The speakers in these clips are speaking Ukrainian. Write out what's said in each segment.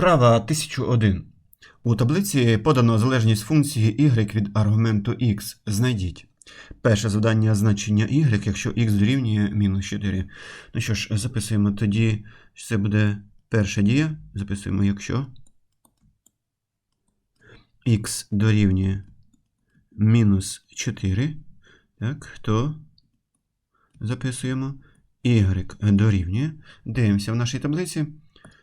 Вправа 1001. У таблиці подано залежність функції y від аргументу x. Знайдіть. Перше завдання значення y, якщо x дорівнює мінус 4. Ну що ж, записуємо тоді, що це буде перша дія. Записуємо, якщо x дорівнює мінус 4, так, то записуємо y дорівнює. Дивимося в нашій таблиці.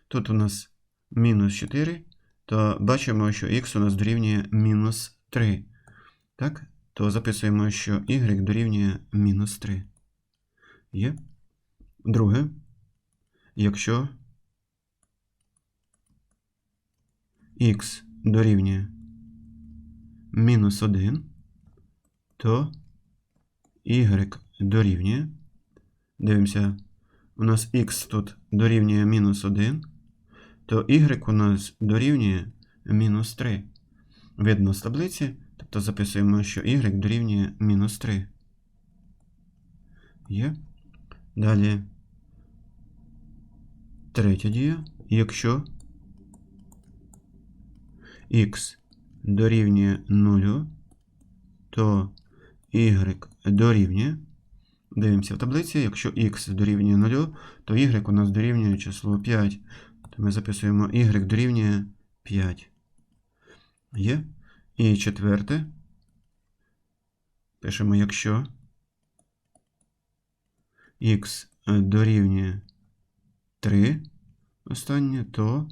Тут у нас мінус 4, то бачимо, що x у нас дорівнює мінус 3. Так? То записуємо, що y дорівнює мінус 3. Є. Друге. Якщо x дорівнює мінус 1, то y дорівнює. Дивимося, у нас x тут дорівнює мінус 1, то y у нас дорівнює мінус 3. Видно з таблиці, тобто записуємо, що y дорівнює мінус 3. Є. Далі третя дія. Якщо x дорівнює 0, то y дорівнює. Дивимося в таблиці, якщо x дорівнює 0, то y у нас дорівнює число 5. Ми записуємо y дорівнює 5. Є. І четверте. Пишемо, якщо x дорівнює 3, останнє, то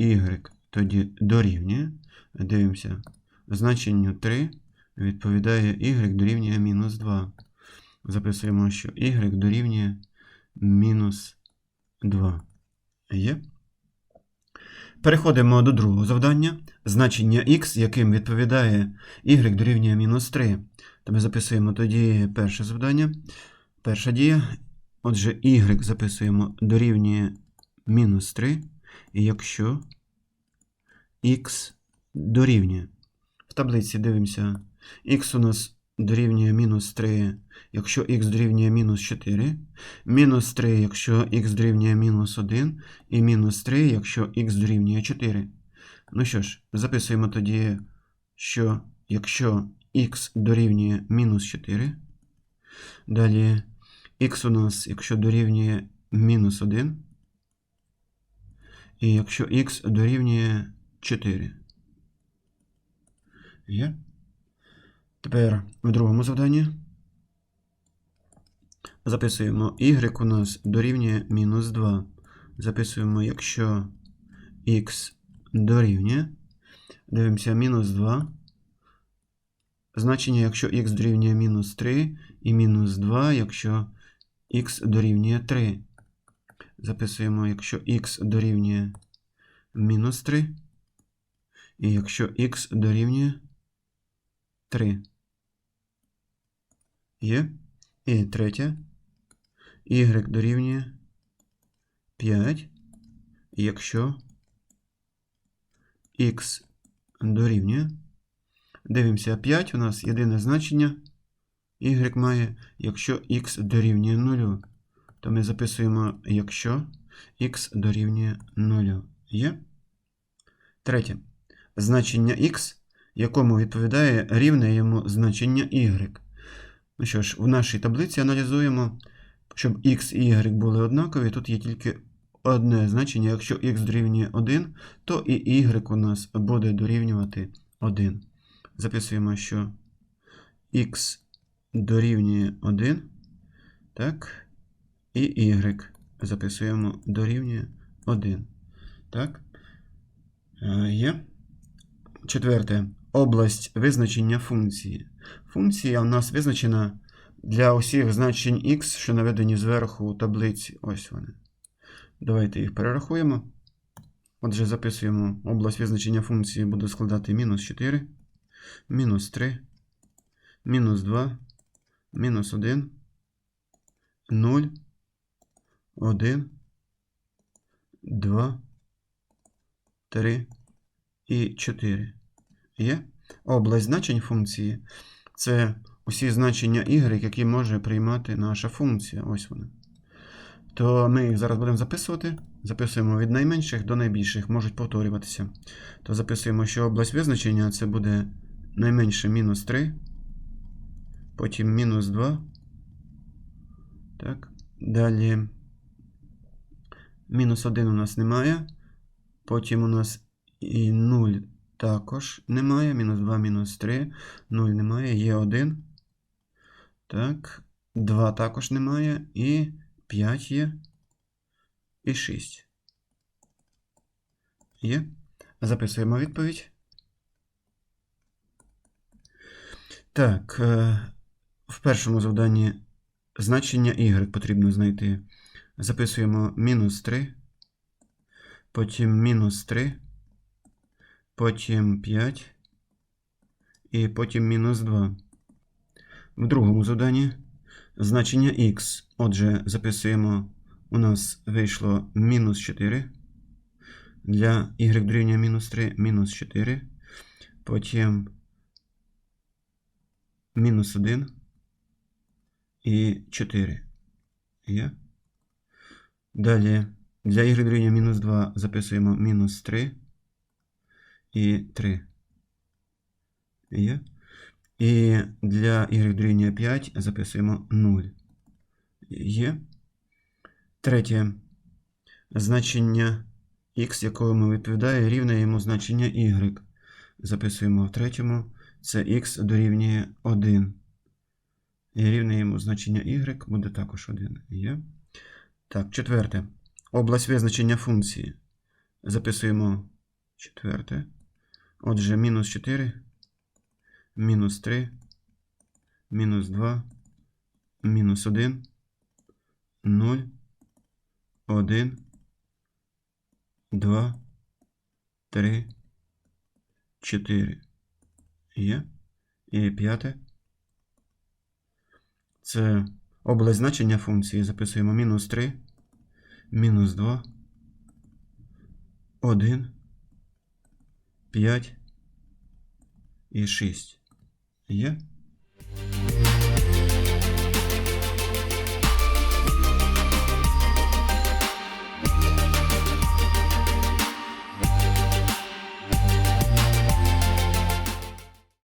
y тоді дорівнює. Дивимося. Значенню 3 відповідає y дорівнює мінус 2. Записуємо, що y дорівнює мінус 2. Є. Переходимо до другого завдання. Значення x, яким відповідає y дорівнює мінус 3. То ми записуємо тоді перше завдання. Перша дія. Отже, y записуємо дорівнює мінус 3. І якщо x дорівнює. В таблиці дивимося. x у нас дорівнює мінус 3, якщо x дорівнює мінус 4, мінус 3, якщо x дорівнює мінус 1, і мінус 3, якщо x дорівнює 4. Ну що ж, записуємо тоді, що якщо x дорівнює мінус 4, далі x у нас, якщо дорівнює мінус 1, і якщо x дорівнює 4. Є? Тепер в другому завданні записуємо y у нас дорівнює мінус 2. Записуємо, якщо x дорівнює. Дивимося мінус 2. Значення, якщо x дорівнює мінус 3, і мінус 2, якщо x дорівнює 3. Записуємо, якщо x дорівнює мінус 3. І якщо x дорівнює 3. Є. І третє. Y дорівнює 5. Якщо x дорівнює. Дивимося 5. У нас єдине значення. Y має, якщо x дорівнює 0. То ми записуємо, якщо x дорівнює 0. Є. Третє. Значення x, якому відповідає рівне йому значення y. Ну що ж, в нашій таблиці аналізуємо, щоб x і y були однакові. Тут є тільки одне значення. Якщо x дорівнює 1, то і y у нас буде дорівнювати 1. Записуємо, що x дорівнює 1. Так. І y записуємо дорівнює 1. Так. Е, Є. Четверте. Область визначення функції. Функція у нас визначена для усіх значень x, що наведені зверху у таблиці. Ось вони. Давайте їх перерахуємо. Отже, записуємо область визначення функції буде складати мінус 4, мінус 3, мінус 2, мінус 1, 0, 1, 2, 3 і 4. Є? Область значень функції це усі значення y, які може приймати наша функція. Ось вони. То ми їх зараз будемо записувати. записуємо від найменших до найбільших, можуть повторюватися. То записуємо, що область визначення це буде найменше мінус 3, потім мінус 2. Так. Далі мінус 1 у нас немає. Потім у нас і 0 також немає. Мінус 2, мінус 3. 0 немає. Є 1. Так. 2 також немає. І 5 є. І 6. Є. Записуємо відповідь. Так. е, В першому завданні значення y потрібно знайти. Записуємо мінус 3. Потім мінус 3. Потім 5. І потім мінус 2. В другому завданні значення x. Отже, записуємо, у нас вийшло мінус 4. Для y дорівнює мінус 3, мінус 4. Потім мінус 1 і 4. Є. Далі для y дорівнює мінус 2 записуємо мінус 3 і 3. Є. І для y дорівнює 5 записуємо 0. Є. Третє. Значення x, якому відповідає, рівне йому значення y. Записуємо в третьому. Це x дорівнює 1. І рівне йому значення y буде також 1. Є. Так, четверте. Область визначення функції. Записуємо четверте. Отже, мінус 4, мінус 3, мінус 2, мінус 1, 0, 1, 2, 3, 4. Є. І п'яте. Це область значення функції. Записуємо мінус 3, мінус 2, 1, 5 і 6. Є.